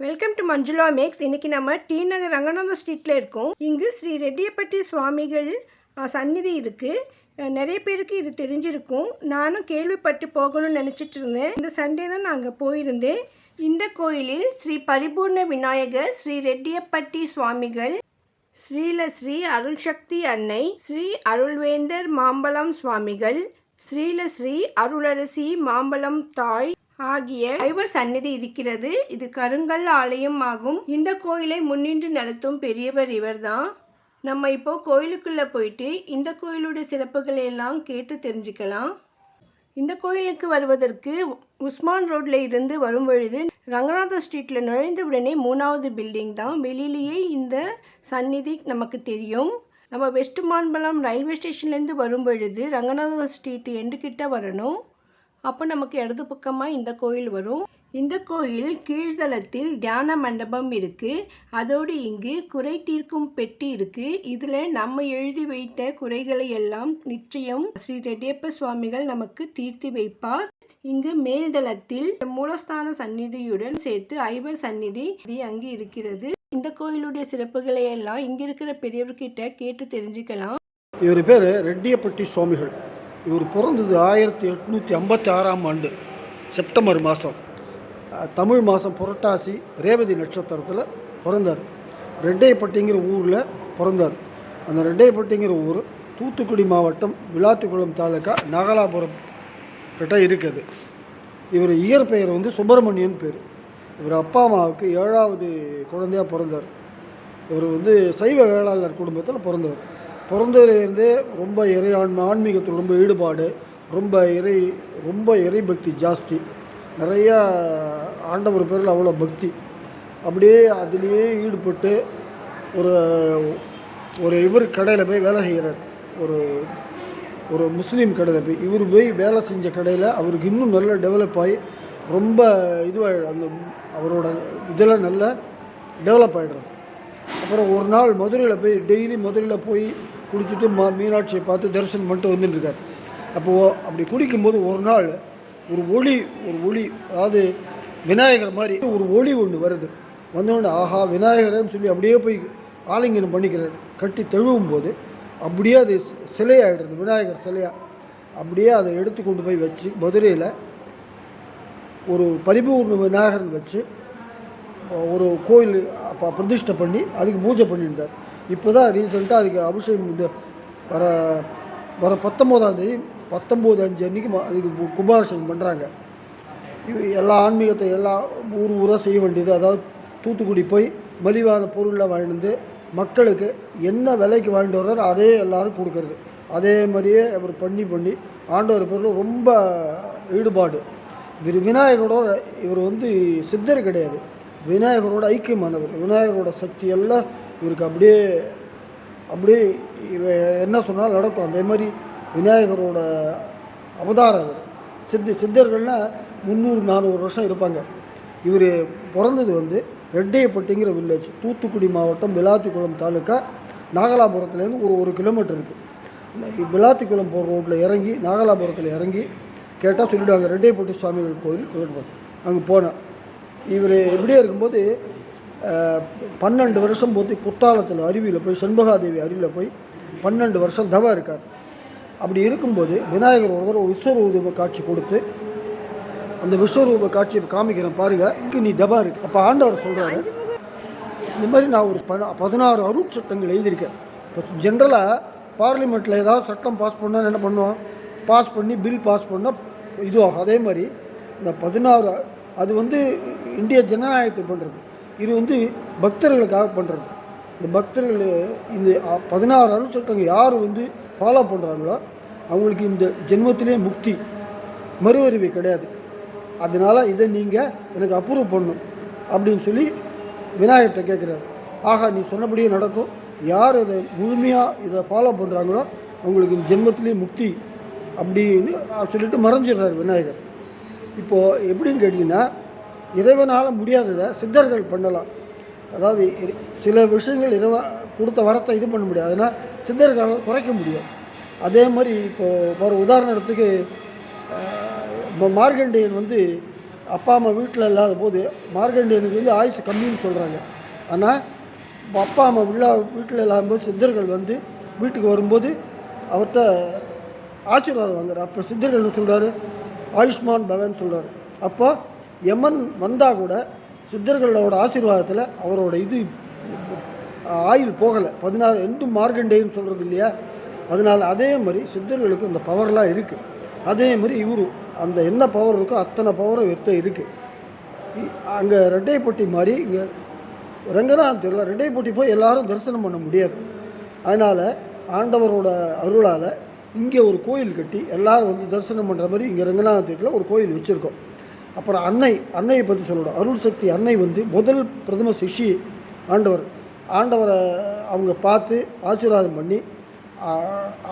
Welcome to Manjula maths இன்னைக்கு நம்ம D நகர் ரங்கநாத ஸ்ட்ரீட்ல இருக்கோம். இங்கு ஸ்ரீ ரெட்டியப்பட்டி சுவாமிகள் சந்நிதி இருக்கு. நிறைய பேருக்கு இது தெரிஞ்சிருக்கும். நானும் கேள்விப்பட்டு போகணும்னு நினச்சிட்டு இருந்தேன். இந்த சண்டே தான் நான் போயிருந்தேன். இந்த கோயிலில் ஸ்ரீ பரிபூர்ண விநாயகர் ஸ்ரீ ரெட்டியப்பட்டி சுவாமிகள் அருள் அருள்சக்தி அன்னை ஸ்ரீ அருள்வேந்தர் மாம்பலம் சுவாமிகள் ஸ்ரீல ஸ்ரீ அருளரசி மாம்பலம் தாய் ஆகிய ஐவர் சந்நிதி இருக்கிறது. இது கருங்கல் ஆலயம் ஆகும் இந்த கோயிலை முன்னின்று நடத்தும் பெரியவர் இவர்தான். நம்ம இப்போ கோயிலுக்குள்ள போயிட்டு இந்த கோயிலுடைய சிறப்புகளை எல்லாம் கேட்டு தெரிஞ்சுக்கலாம். இந்த கோயிலுக்கு வருவதற்கு உஸ்மான் ரோட்ல இருந்து வரும் பொழுது ரங்கநாத ஸ்ட்ரீட்ல நுழைந்த உடனே மூணாவது பில்டிங் தான். வெளியிலேயே இந்த சந்நிதி நமக்கு தெரியும். நம்ம வெஸ்ட் மாம்பலம் ரயில்வே ஸ்டேஷன்லேருந்து வரும் பொழுது ரங்கநாத ஸ்ட்ரீட் எண்டு கிட்ட வரணும். அப்போ நமக்கு இடது பக்கமாக இந்த கோயில் வரும். இந்த கோயில் கீழ்தளத்தில் தியான மண்டபம் இருக்கு. அதோடு இங்கு குறை தீர்க்கும் பெட்டி இருக்கு. இதுல நம்ம எழுதி வைத்த குறைகளை எல்லாம் நிச்சயம் ஸ்ரீ ரெட்டியப்ப சுவாமிகள் நமக்கு தீர்த்தி வைப்பார். இங்கு மேல்தளத்தில் மூலஸ்தான சந்நிதியுடன் சேர்த்து ஐவர் சந்நிதி அங்கு இருக்கிறது. இந்த கோயிலுடைய சிறப்புகளை எல்லாம் இங்க இருக்கிற பெரியவர்கிட்ட கேட்டு தெரிஞ்சுக்கலாம். இவர் பேர் ரெட்டியப்பட்டி சுவாமிகள். இவர் பிறந்தது ஆயிரத்தி எட்நூற்றி ஐம்பத்தி ஆறாம் ஆண்டு செப்டம்பர் மாதம் தமிழ் மாதம் புரட்டாசி ரேவதி நட்சத்திரத்தில் பிறந்தார். ரெட்டைப்பட்டிங்கிற ஊரில் பிறந்தார். அந்த ரெட்டைப்பட்டிங்கிற ஊர் தூத்துக்குடி மாவட்டம் விளாத்திக்குளம் தாலுக்கா நாகலாபுரம் கிட்ட இருக்குது. இவர் இயற்பெயர் வந்து சுப்பிரமணியன் பேர். இவர் அப்பா அம்மாவுக்கு ஏழாவது குழந்தையா பிறந்தார். இவர் வந்து சைவ வேளாளர் குடும்பத்தில் பிறந்தவர். பிறந்ததுலேருந்தே ரொம்ப இறை ஆன்ம ஆன்மீகத்தில் ரொம்ப ஈடுபாடு ரொம்ப இறை ரொம்ப இறை பக்தி ஜாஸ்தி. நிறையா ஆண்டவர் பேரில் அவ்வளோ பக்தி. அப்படியே அதுலேயே ஈடுபட்டு ஒரு ஒரு இவர் கடையில் போய் வேலை செய்கிறார். ஒரு ஒரு முஸ்லீம் கடையில் போய். இவர் போய் வேலை செஞ்ச கடையில் அவருக்கு இன்னும் நல்லா டெவலப் ஆகி ரொம்ப இதுவாக அந்த அவரோட இதில் நல்லா டெவலப் ஆகிடுறாரு அப்புறம் ஒரு நாள் மதுரையில் போய் டெய்லி மதுரையில் போய் குளிச்சுட்டு மா மீனாட்சியை பார்த்து தரிசனம் பண்ணிட்டு வந்துட்டு அப்போது அப்படி குடிக்கும்போது ஒரு நாள் ஒரு ஒளி ஒரு ஒளி அதாவது விநாயகர் மாதிரி ஒரு ஒளி ஒன்று வருது. வந்தோடனே ஆஹா விநாயகர்னு சொல்லி அப்படியே போய் ஆலிங்கனம் பண்ணிக்கிறார். கட்டி தழுவும் போது அப்படியே அது சி- விநாயகர் சிலையாக அப்படியே அதை எடுத்து கொண்டு போய் வச்சு மதுரையில் ஒரு பரிபூர்ண விநாயகர் வச்சு ஒரு கோயில் அப்போ பிரதிஷ்டை பண்ணி அதுக்கு பூஜை பண்ணியிருந்தார். இப்போ தான் ரீசெண்டாக அதுக்கு அபிஷேகம் இந்த வர வர பத்தொம்போதாந்தேதி பத்தொம்போது அஞ்சு அன்னைக்கு அதுக்கு கும்பாபிஷேகம் பண்ணுறாங்க எல்லா ஆன்மீகத்தை எல்லா ஊர் ஊராக செய்ய வேண்டியது. அதாவது தூத்துக்குடி போய் மலிவான பொருளில் வாங்கிட்டு வந்து மக்களுக்கு என்ன விலைக்கு வாங்கிட்டு வர்றாரோ அதே எல்லாரும் கொடுக்கறது. அதே மாதிரியே அவர் பண்ணி பண்ணி ஆண்டவர் பொருள் ரொம்ப ஈடுபாடு. இவர் விநாயகரோட இவர் வந்து சித்தர் கிடையாது. விநாயகரோட ஐக்கியமானவர். விநாயகரோட சக்தி எல்லாம் இவருக்கு அப்படியே அப்படியே இவ என்ன சொன்னாலும் நடக்கும். அதே மாதிரி விநாயகரோட அவதாரம் சித்தி சித்தர்கள்னால் முந்நூறு நானூறு வருஷம் இருப்பாங்க. இவர் பிறந்தது வந்து ரெட்டையப்பட்டிங்கிற வில்லேஜ் தூத்துக்குடி மாவட்டம் விளாத்திக்குளம் தாலுக்கா நாகலாபுரத்துலேருந்து ஒரு ஒரு கிலோமீட்டர் இருக்குது விளாத்திக்குளம் போகிற ரோட்டில் இறங்கி நாகலாபுரத்தில் இறங்கி கேட்டால் சொல்லிவிடுவாங்க ரெட்டையப்பட்டி சுவாமிகள் கோயில் சொல்லிடுவாங்க அங்கே போனேன் இவர் இப்படியே இருக்கும்போது பன்னெண்டு வருஷம் போது குத்தாலத்தில் அருவியில் போய் செண்பகாதேவி அருவியில் போய் பன்னெண்டு வருஷம் தவம் இருக்கார். அப்படி இருக்கும்போது விநாயகர் ஒரு தடவை விஸ்வரூப காட்சி கொடுத்து அந்த விஸ்வரூப காட்சியை காமிக்கிறேன் பாருங்க. நீ தவா இருக்கு. அப்போ ஆண்டவர் சொல்கிறாரு இந்த மாதிரி நான் ஒரு பத பதினாறு அருட்சட்டங்கள் எழுதியிருக்கேன். இப்போ ஜென்ரலாக பார்லிமெண்ட்டில் ஏதாவது சட்டம் பாஸ் பண்ணால் என்ன பண்ணுவோம்? பாஸ் பண்ணி பில் பாஸ் பண்ணால் இதுவாகும். அதே மாதிரி இந்த பதினாறு அது வந்து இந்திய ஜனநாயகத்தை பண்ணுறது இது வந்து பக்தர்களுக்காக பண்ணுறது இந்த பக்தர்கள் இந்த பதினாறு அருள் யார் வந்து ஃபாலோ பண்ணுறாங்களோ அவங்களுக்கு இந்த ஜென்மத்திலே முக்தி மறுவறிவு கிடையாது. அதனால் இதை நீங்கள் எனக்கு அப்ரூவ் பண்ணணும் அப்படின்னு சொல்லி விநாயகர்கிட்ட கேட்குறாரு ஆகா நீ சொன்னபடியே நடக்கும். யார் இதை முழுமையாக இதை ஃபாலோ பண்ணுறாங்களோ அவங்களுக்கு இந்த ஜென்மத்திலே முக்தி அப்படின்னு சொல்லிட்டு மறைஞ்சிடுறாரு விநாயகர். இப்போது எப்படின்னு கேட்டிங்கன்னா இறைவனால் முடியாததை சித்தர்கள் பண்ணலாம். அதாவது சில விஷயங்கள் இறைவன் கொடுத்த வரத்தை இது பண்ண முடியாது. அதனால் சித்தர்களால் குறைக்க முடியும். அதே மாதிரி இப்போது ஒரு உதாரணத்துக்கு அஹ், இப்போ வந்து அப்பா அம்மா வீட்டில் இல்லாத போது மார்கண்டியனுக்கு வந்து ஆயுசு கம்மின்னு சொல்கிறாங்க ஆனால் அப்பா அம்மா விழா வீட்டில் இல்லாத போது சித்தர்கள் வந்து வீட்டுக்கு வரும்போது அவர்கிட்ட ஆசீர்வாதம் வாங்குறார். அப்போ சித்தர்கள் சொல்கிறாரு ஆயுஷ்மான் பவன் சொல்கிறாரு அப்போ யமன் வந்தால் கூட சித்தர்களோட ஆசீர்வாதத்தில் அவரோட இது ஆயுள் போகலை. பதினாறு எண்டு மார்கண்டேயன்னு சொல்கிறது இல்லையா? அதனால் அதே மாதிரி சித்தர்களுக்கு அந்த பவர்லாம் இருக்குது அதே மாதிரி இவரும் அந்த என்ன பவர் இருக்கோ அத்தனை பவரும் இவர்கிட்ட இருக்குது அங்கே ரெட்டைப்பட்டி மாதிரி இங்கே ரங்கநாதன் தெருவில் ரெட்டைப்பட்டி போய் எல்லாரும் தரிசனம் பண்ண முடியாது. அதனால் ஆண்டவரோட அருளால் இங்கே ஒரு கோயில் கட்டி எல்லாரும் வந்து தரிசனம் பண்ணுற மாதிரி இங்கே ரங்கநாதன் தெருவில் ஒரு கோயில் வச்சுருக்கோம். அப்புறம் அன்னை அன்னையை பற்றி சொல்லணும். அருள் சக்தி அன்னை வந்து முதல் பிரதம சிஷி ஆண்டவர். ஆண்டவரை அவங்க பார்த்து ஆசீர்வாதம் பண்ணி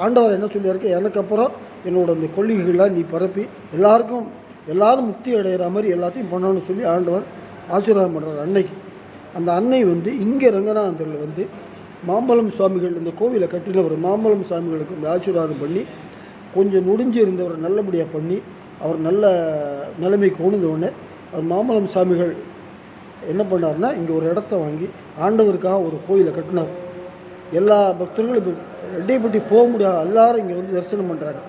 ஆண்டவர் என்ன சொல்லியிருக்கு? எனக்கு அப்புறம் என்னோட இந்த கொள்கைகளை நீ பரப்பி எல்லாருக்கும் எல்லாரும் முக்தி அடைகிற மாதிரி எல்லாத்தையும் பண்ணணும்னு சொல்லி ஆண்டவர் ஆசீர்வாதம் பண்ணுறார் அன்னைக்கு. அந்த அன்னை வந்து இங்கே ரங்கநாதரில் வந்து மாம்பழம் சுவாமிகள் இந்த கோவிலை கட்டினவர் மாம்பழம் சுவாமிகளுக்கு வந்து ஆசீர்வாதம் பண்ணி கொஞ்சம் நொடிஞ்சு இருந்தவர் நல்லபடியாக பண்ணி அவர் நல்ல நிலைமைக்கு கொண்டு உடனே அவர் சாமிகள் என்ன பண்ணாருன்னா இங்கே ஒரு இடத்த வாங்கி ஆண்டவருக்காக ஒரு கோயிலை கட்டினார். எல்லா பக்தர்களும் இப்போ ரெட்டைப்பட்டி போக முடியாது. எல்லாரும் இங்கே வந்து தரிசனம் பண்ணுறாங்க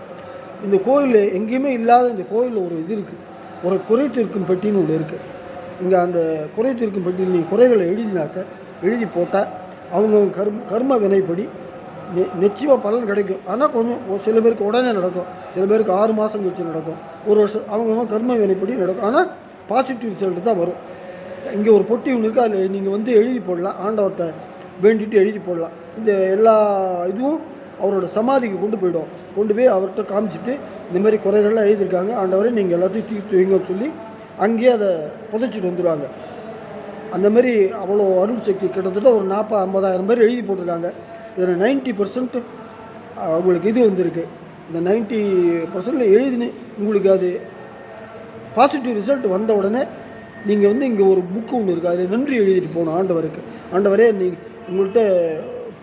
இந்த கோயில் எங்கேயுமே இல்லாத இந்த கோயிலில் ஒரு இது இருக்குது ஒரு குறை தீர்க்கும் பெட்டின்னு ஒன்று இருக்குது இங்கே அந்த குறை தீர்க்கும் பெட்டியில் நீங்கள் குறைகளை எழுதினாக்க எழுதி போட்டால் அவங்கவுங்க கர்ம கர்ம வினைப்படி நெ நிச்சயமாக பலன் கிடைக்கும். ஆனால் கொஞ்சம் ஒரு சில பேருக்கு உடனே நடக்கும். சில பேருக்கு ஆறு மாதம் கழிச்சு நடக்கும். ஒரு வருஷம் அவங்கவுங்க கர்ம வினைப்படி நடக்கும். ஆனால் பாசிட்டிவ் ரிசல்ட் தான் வரும். இங்கே ஒரு பொட்டி ஒன்று இருக்குது அதில் நீங்கள் வந்து எழுதி போடலாம். ஆண்டவர்கிட்ட வேண்டிட்டு எழுதி போடலாம். இந்த எல்லா இதுவும் அவரோட சமாதிக்கு கொண்டு போயிடும். கொண்டு போய் அவர்கிட்ட காமிச்சிட்டு இந்த மாதிரி குறைகள்லாம் எழுதியிருக்காங்க. ஆண்டவரை நீங்கள் எல்லாத்தையும் தீர்த்து வைங்கன்னு சொல்லி அங்கேயே அதை புதைச்சிட்டு வந்துடுவாங்க அந்த மாதிரி அவ்வளோ அருள் சக்தி கிட்டத்தட்ட ஒரு நாற்பது ஐம்பதாயிரம் பேர் எழுதி போட்டிருக்காங்க. இதில் நைன்ட்டி பர்சன்ட் உங்களுக்கு இது வந்திருக்கு. இந்த நைன்ட்டி பர்சன்டில் எழுதினு உங்களுக்கு அது பாசிட்டிவ் ரிசல்ட் வந்த உடனே நீங்கள் வந்து இங்கே ஒரு புக்கு ஒன்று இருக்குது அதில் நன்றி எழுதிட்டு போகணும் ஆண்டவருக்கு. ஆண்டவரே நீங்கள் உங்கள்கிட்ட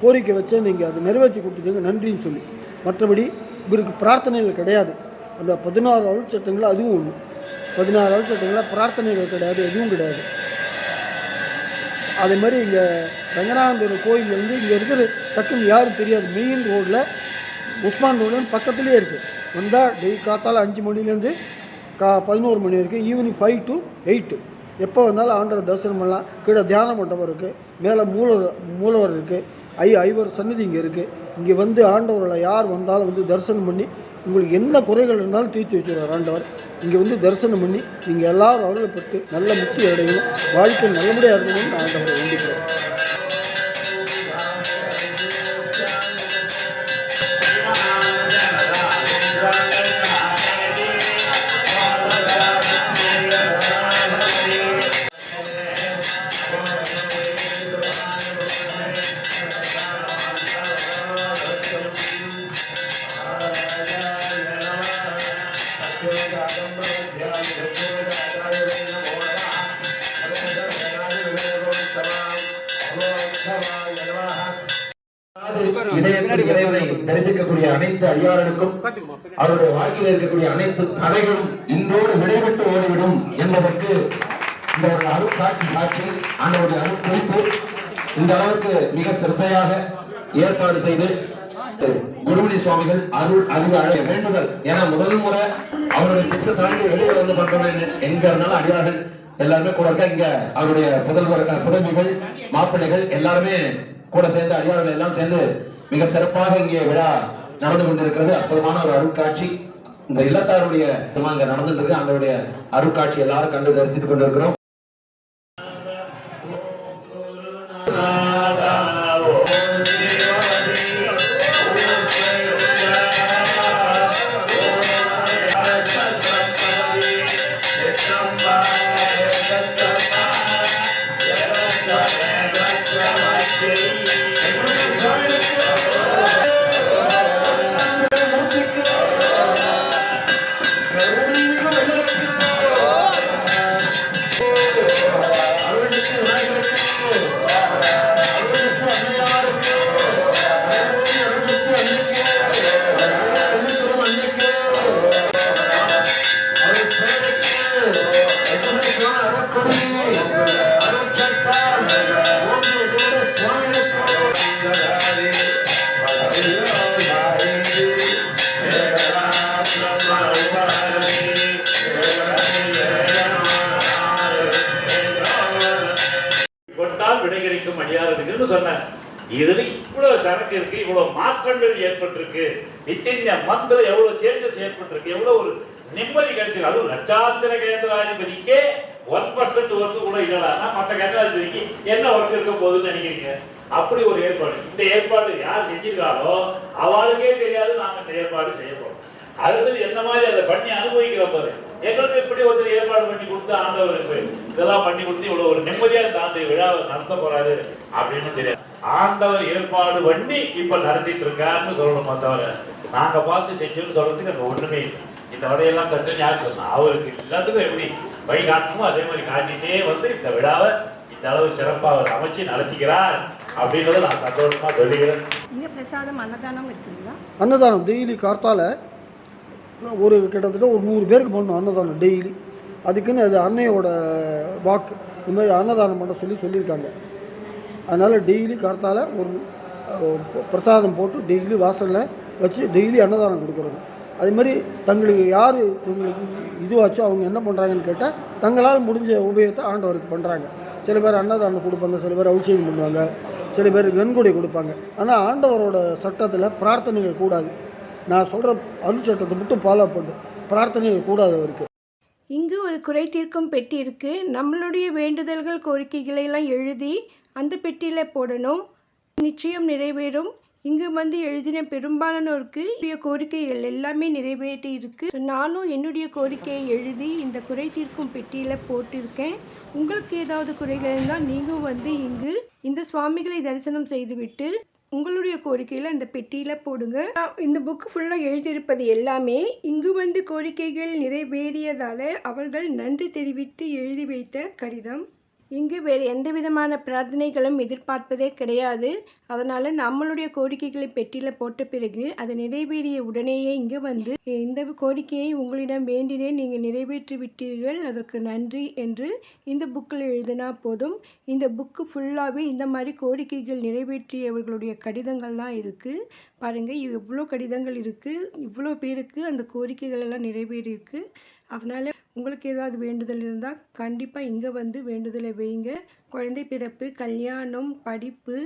கோரிக்கை வச்சு நீங்கள் அதை நிறைவேற்றி கொடுத்துட்டீங்க. நன்றின்னு சொல்லி. மற்றபடி இவருக்கு பிரார்த்தனைகள் கிடையாது. அந்த பதினாறு அருள் சட்டங்கள் அதுவும் ஒன்று பதினாறு அருள் சட்டங்களில் பிரார்த்தனைகள் கிடையாது எதுவும் கிடையாது. அதே மாதிரி இங்கே ரங்கநாதர் கோயில் வந்து இங்கே இருக்கிறது டக்குன்னு யாரும் தெரியாது. மெயின் ரோட்டில் உஸ்மான் ரோடு பக்கத்துலேயே இருக்குது வந்தால் டெய் காத்தால் அஞ்சு மணிலேருந்து கா பதினோரு மணி வரைக்கும் ஈவினிங் ஃபைவ் டு எயிட்டு எப்போ வந்தாலும் ஆண்டரை தரிசனம் பண்ணலாம். கீழே தியான மண்டபம் இருக்குது மேலே மூலவர் மூலவர் இருக்குது ஐ ஐவர் சன்னிதி இங்கே இருக்குது இங்கே வந்து ஆண்டவர்களை யார் வந்தாலும் வந்து தரிசனம் பண்ணி உங்களுக்கு என்ன குறைகள் இருந்தாலும் தீர்த்து வச்சுருவார் ஆண்டவர். இங்கே வந்து தரிசனம் பண்ணி நீங்கள் எல்லாரும் அருளை நல்ல முக்தி அடையணும். வாழ்க்கை நல்லபடியாக இருக்கணும்னு நான் ஆண்டவரை வேண்டிக்கிறேன். இணையத்தில் இறைவனை தரிசிக்கக்கூடிய அனைத்து அடியார்களுக்கும் அவருடைய வாழ்க்கையில் இருக்கக்கூடிய அனைத்து தடைகளும் இன்றோடு விடைபெற்று ஓடிவிடும் என்பதற்கு இந்த ஒரு அருட்காட்சி சாட்சி ஆண்டவருடைய அருட்குறிப்பு இந்த அளவுக்கு மிக சிறப்பையாக ஏற்பாடு செய்து குருமணி சுவாமிகள் அருள் அறிவு அழைய வேண்டுதல். ஏன்னா முதல் முறை அவருடைய பிச்சை தாண்டி வெளியே வந்து பண்றோம் என்கிறதுனால அடியார்கள் எல்லாருமே கூட இருக்க? இங்க அவருடைய புதல்வர் புதவிகள் மாப்பிள்ளைகள் எல்லாருமே கூட சேர்ந்து அடியார்கள் எல்லாம் சேர்ந்து மிக சிறப்பாக இங்கே விழா நடந்து கொண்டிருக்கிறது. அற்புதமான ஒரு அருட்காட்சி. இந்த இல்லத்தாருடைய நடந்துட்டு இருக்கு. அந்த அருட்காட்சி எல்லாரும் கண்டு தரிசித்துக் கொண்டிருக்கிறோம். எல்லாம் விடை சொன்னார் இதுல இவ்வளவு சரக்கு இருக்கு இவ்வளவு மாற்றங்கள் ஏற்பட்டிருக்கு. நித்திய மந்திர எவ்வளவு சேஞ்சஸ் ஏற்பட்டிருக்கு எவ்வளவு ஒரு நிம்மதி கிடைச்சிருக்கு. அதுவும் லட்சாத்திர கேந்திராதிபதிக்கே ஒன் பர்சன்ட் ஒர்க்கு கூட இல்லைனா மற்ற கேந்திராதிபதிக்கு என்ன ஒர்க் இருக்க போகுதுன்னு நினைக்கிறீங்க? அப்படி ஒரு ஏற்பாடு. இந்த ஏற்பாடு யார் செஞ்சிருக்காரோ அவளுக்கே தெரியாது நாங்க இந்த ஏற்பாடு செய்ய போறோம். அடுத்தது என்ன மாதிரி அதை பண்ணி அனுபவிக்கிற பாரு. எங்களுக்கு எப்படி ஒருத்தர் ஏற்பாடு பண்ணி கொடுத்து ஆண்டவருக்கு இதெல்லாம் பண்ணி கொடுத்து இவ்வளவு ஒரு நிம்மதியா இந்த ஆண்டு விழாவை நடத்த போறாரு அப்படின்னு தெரியாது. ஆண்டவர் ஏற்பாடு பண்ணி இப்ப நடத்திட்டு இருக்காருன்னு சொல்லணுமா தவிர நாங்க பார்த்து செஞ்சோம்னு சொல்றதுக்கு அங்க ஒண்ணுமே இல்லை. இந்த வடையெல்லாம் கட்டுன்னு யார் சொன்னா? அவருக்கு எல்லாத்துக்கும் எப்படி வழி காட்டணுமோ அதே மாதிரி காட்டிட்டே வந்து இந்த விழாவை இந்த அளவு சிறப்பாக அவர் அமைச்சு நடத்திக்கிறார் அப்படின்றத நான் சந்தோஷமா சொல்லுகிறேன் இங்கே பிரசாதம் அன்னதானம் இருக்குங்களா? அன்னதானம் டெய்லி கார்த்தால ஒரு கிட்டத்தட்ட ஒரு நூறு பேருக்கு பண்ணணும் அன்னதானம் டெய்லி அதுக்குன்னு அது அன்னையோட வாக்கு. இந்த மாதிரி அன்னதானம் பண்ண சொல்லி சொல்லியிருக்காங்க. அதனால் டெய்லி கார்த்தால ஒரு பிரசாதம் போட்டு டெய்லி வாசலில் வச்சு டெய்லி அன்னதானம் கொடுக்குறாங்க அதே மாதிரி தங்களுக்கு யார் இவங்களுக்கு இதுவாச்சோ அவங்க என்ன பண்ணுறாங்கன்னு கேட்டால் தங்களால் முடிஞ்ச உபயோகத்தை ஆண்டவருக்கு பண்ணுறாங்க சில பேர் அன்னதானம் கொடுப்பாங்க சில பேர் அபிஷேகம் பண்ணுவாங்க சில பேர் வெண்கொடை கொடுப்பாங்க. ஆனால் ஆண்டவரோட சட்டத்தில் பிரார்த்தனைகள் கூடாது. நான் சொல்கிற அருள் சட்டத்தை மட்டும் ஃபாலோ பண்ணு. பிரார்த்தனைகள் கூடாது அவருக்கு. இங்கு ஒரு குறை தீர்க்கும் பெட்டி இருக்கு. நம்மளுடைய வேண்டுதல்கள் கோரிக்கைகளை எல்லாம் எழுதி அந்த பெட்டியில் போடணும். நிச்சயம் நிறைவேறும். இங்கு வந்து எழுதின பெரும்பாலானோருக்கு என்னுடைய கோரிக்கைகள் எல்லாமே நிறைவேற்றி இருக்கு. நானும் என்னுடைய கோரிக்கையை எழுதி இந்த குறை தீர்க்கும் பெட்டியில் போட்டிருக்கேன். உங்களுக்கு ஏதாவது குறைகள் இருந்தால் நீங்களும் வந்து இங்கு இந்த சுவாமிகளை தரிசனம் செய்துவிட்டு உங்களுடைய கோரிக்கையில அந்த பெட்டியில போடுங்க. இந்த புக் ஃபுல்லா எழுதியிருப்பது எல்லாமே இங்கு வந்து கோரிக்கைகள் நிறைவேறியதால அவர்கள் நன்றி தெரிவித்து எழுதி வைத்த கடிதம். இங்கு வேறு எந்த விதமான பிரார்த்தனைகளும் எதிர்பார்ப்பதே கிடையாது. அதனால் நம்மளுடைய கோரிக்கைகளை பெட்டியில் போட்ட பிறகு அது நிறைவேறிய உடனேயே இங்கு வந்து இந்த கோரிக்கையை உங்களிடம் வேண்டினேன் நீங்கள் நிறைவேற்றி விட்டீர்கள் அதற்கு நன்றி என்று இந்த புக்கில் எழுதினா போதும். இந்த புக்கு ஃபுல்லாகவே இந்த மாதிரி கோரிக்கைகள் நிறைவேற்றியவர்களுடைய கடிதங்கள் தான் இருக்குது பாருங்கள் எவ்வளோ கடிதங்கள் இருக்குது இவ்வளோ பேருக்கு அந்த கோரிக்கைகள் எல்லாம் நிறைவேறியிருக்கு. அதனால் உங்களுக்கு ஏதாவது வேண்டுதல் இருந்தால் கண்டிப்பாக இங்கே வந்து வேண்டுதலை வைங்க குழந்தை பிறப்பு கல்யாணம் படிப்பு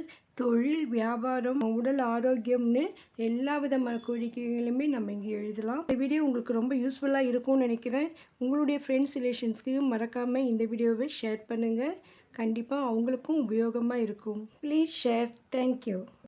தொழில் வியாபாரம் உடல் ஆரோக்கியம்னு எல்லா விதமான கோரிக்கைகளுமே நம்ம இங்கே எழுதலாம். இந்த வீடியோ உங்களுக்கு ரொம்ப யூஸ்ஃபுல்லாக இருக்கும்னு நினைக்கிறேன். உங்களுடைய ஃப்ரெண்ட்ஸ் ரிலேஷன்ஸ்க்கு மறக்காமல் இந்த வீடியோவை ஷேர் பண்ணுங்கள் கண்டிப்பாக அவங்களுக்கும் உபயோகமாக இருக்கும். Please share thank you